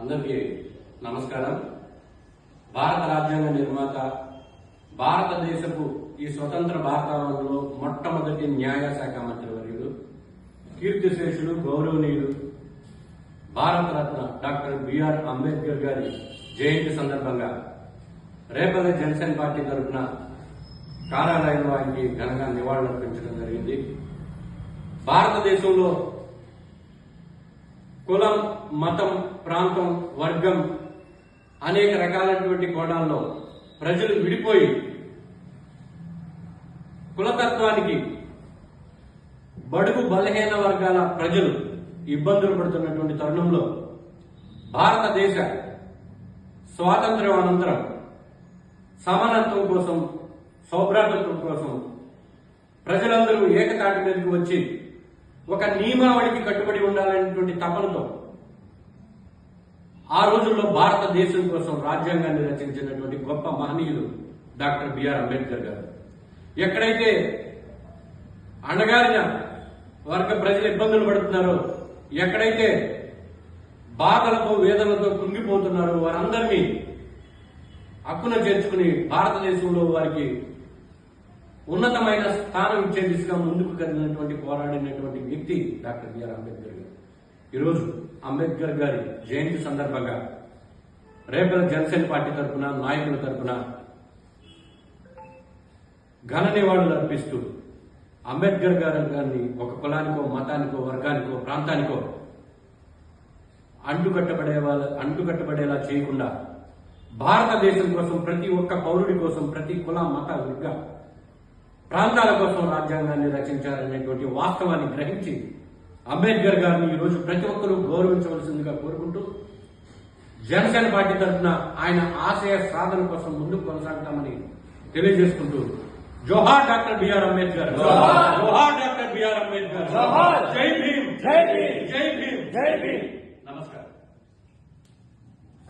అందరికీ నమస్కారం. భారత రాజ్యాంగ నిర్మాత భారతదేశపు ఈ స్వతంత్ర భారతంలో మొట్టమొదటి న్యాయ శాఖ మంత్రి వర్యులు కీర్తిశేషులు గౌరవనీయులు భారతరత్న డాక్టర్ బిఆర్ అంబేద్కర్ గారి జయంతి సందర్భంగా రేపల్లె జనసేన పార్టీ తరఫున కార్యాలయంలో ఆయనకి ఘనంగా నివాళులర్పించడం జరిగింది. భారతదేశంలో కులం మతం ప్రాంతం వర్గం అనేక రకాలైనటువంటి కోణాల్లో ప్రజలు విడిపోయి కులతత్వానికి బడుగు బలహీన వర్గాల ప్రజలు ఇబ్బందులు పడుతున్నటువంటి తరుణంలో భారతదేశ స్వాతంత్ర్యం అనంతరం సమానత్వం కోసం సౌభ్రాతత్వం కోసం ప్రజలందరూ ఏకతాటి మీదకి వచ్చి ఒక నియమావళికి కట్టుబడి ఉండాలనేటువంటి తపనతో ఆ రోజుల్లో భారతదేశం కోసం రాజ్యాంగాన్ని రచించినటువంటి గొప్ప మహనీయులు డాక్టర్ బిఆర్ అంబేద్కర్ గారు. ఎక్కడైతే అణగారిన వర్గ ప్రజలు ఇబ్బందులు పడుతున్నారో ఎక్కడైతే బాధలతో వేదనతో కుంగిపోతున్నారో వారందరినీ హక్కున చేర్చుకుని భారతదేశంలో వారికి ఉన్నతమైన స్థానం ఇచ్చే దిశగా ముందుకు కదిలినటువంటి పోరాడినటువంటి వ్యక్తి డాక్టర్ బిఆర్ అంబేద్కర్ గారు. ఈరోజు అంబేద్కర్ గారి జయంతి సందర్భంగా రేపల జనసేన పార్టీ తరఫున నాయకుల తరఫున ఘన నివాళులు అర్పిస్తూ అంబేద్కర్ గారు గారిని ఒక కులానికో మతానికో వర్గానికో ప్రాంతానికో అంటుకట్టబడే వాళ్ళ అంటుకట్టబడేలా చేయకుండా భారతదేశం కోసం ప్రతి ఒక్క పౌరుడి కోసం ప్రతి కుల మత వర్గ ప్రాంతాల కోసం రాజ్యాంగాన్ని రచించారనేటువంటి వాస్తవాన్ని గ్రహించి అంబేద్కర్ గారిని ఈరోజు ప్రతి ఒక్కరూ గౌరవించవలసిందిగా కోరుకుంటూ జనసేన పార్టీ తరఫున ఆయన ఆశయ సాధన కోసం ముందుకు కొనసాగుతామని తెలియజేసుకుంటూ జోహార్ డాక్టర్ బిఆర్ అంబేద్కర్ జోహార్. Doctor BR Ambedkar. జై భీమ్ జై భీమ్. జై భీమ్ జై భీమ్